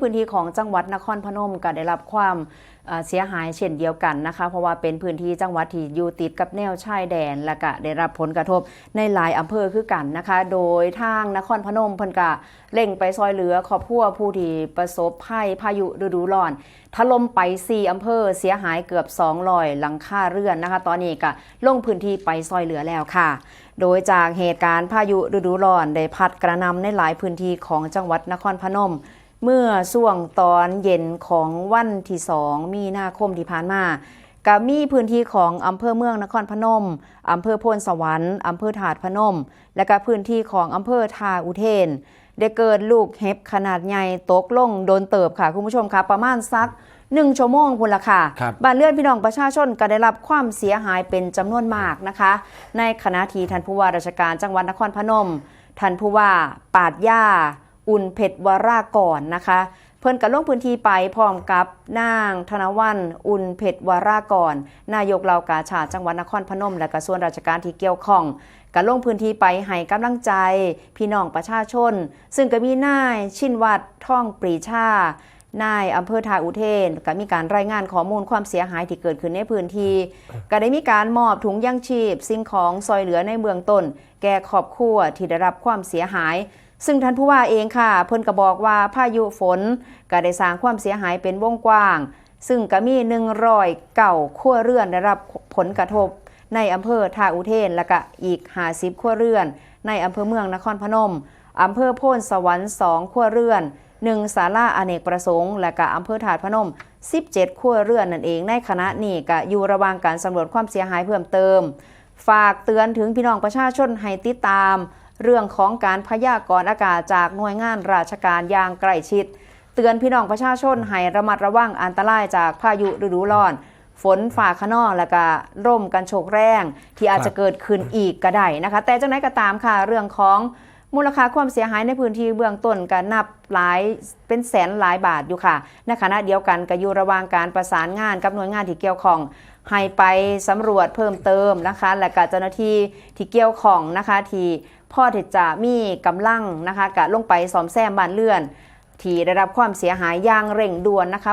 พื้นที่ของจังหวัดนครพนมก็ได้รับความเสียหายเช่นเดียวกันนะคะ เพราะว่าเป็นพื้นที่จังหวัดที่อยู่ติดกับแนวชายแดน และก็ได้รับผลกระทบในหลายอำเภอคือกันนะคะ โดยทางนครพนมพิ่นก็เร่งไปซอยเหลือครอบครัวผู้ที่ประสบภัยพายุฤดูร้อนถล่มไป 4อำเภอเสียหายเกือบ200หลังคาเรือนนะคะ ตอนนี้ก็ลงพื้นที่ไปซอยเหลือแล้วค่ะ โดยจากเหตุการณ์พายุฤดูร้อนได้พัดกระนำในหลายพื้นที่ของจังหวัดนครพนม เมื่อช่วงตอนเย็นของวันที่2มีนาคมที่ผ่านมาก็มีพื้นที่ของอำเภอเมืองนครพนม อำเภอโพนสวรรค์ อำเภอถาดพนม และก็พื้นที่ของอำเภอทาอุเทน ได้เกิดลูกเห็บขนาดใหญ่ตกลงโดนเติบค่ะ คุณผู้ชมคะประมาณสักหนึ่งชั่วโมงคุณละค่ะครับบ้านเรือนพี่น้องประชาชนก็ได้รับความเสียหายเป็นจำนวนมากนะคะ ในขณะที่ท่านผู้ว่าราชการจังหวัดนครพนม ท่านผู้ว่าปาดย่า อุ่นเพชรวรากรนะคะ เพิ่นก็ลงพื้นที่ไปพร้อมกับนางธนวันอุ่นเพชรวรากรนายกเหล่ากาชาติจังหวัดนครพนม และกระทรวงราชการที่เกี่ยวข้องก็ลงพื้นที่ไปให้กำลังใจ พี่น้องประชาชน ซึ่งก็มีนายชินวัตรท่องปรีชานายอำเภอทาอุเทนก็มีการรายงานข้อมูลความเสียหายที่เกิดขึ้นในพื้นที่ ก็ได้มีการมอบถุงยังชีพ สิ่งของซอยเหลือในเมืองต้น แก่ครอบครัวที่ได้รับความเสียหาย ซึ่งท่านผู้ว่าเองค่ะ เพิ่นก็บอกว่าพายุฝนก็ได้สร้างความเสียหายเป็นวงกว้าง ซึ่งก็มี100เก่าครัวเรือนได้รับผลกระทบ ในอำเภอท่าอุเทนและก็อีก50ครัวเรือน ในอำเภอเมืองนครพนมอำเภอโพนสวรรค์2ครัวเรือน1ศาลาอเนกประสงค์ และก็อำเภอถาดพนม 17ครัวเรือนนั่นเอง ในคณะนี้ก็อยู่ระหว่างการสำรวจความเสียหายเพิ่มเติม ฝากเตือนถึงพี่น้องประชาชนให้ติดตาม เรื่องของการพยากรณ์อากาศจากหน่วยงานราชการอย่างใกล้ชิด เตือนพี่น้องประชาชนให้ระมัดระวังอันตรายจากพายุฤดูร้อน ฝนฝ่าขนองและก็ร่มกันโชกแรง ที่อาจจะเกิดขึ้นอีกก็ได้นะคะ แต่จังไหนก็ตามค่ะเรื่องของมูลค่าความเสียหายในพื้นที่เบื้องต้นก็นับหลายเป็นแสนหลายบาทอยู่ค่ะในขณะเดียวกันก็อยู่ระหว่างการประสานงานกับหน่วยงานที่เกี่ยวข้องให้ไปสำรวจเพิ่มเติมนะคะ และก็เจ้าหน้าที่ที่เกี่ยวข้องนะคะที่ พ่อที่จะมีกำลังนะคะกะลงไปซ่อมแซมบ้านเรือน ที่ได้รับความเสียหายอย่างเร่งด่วนนะคะ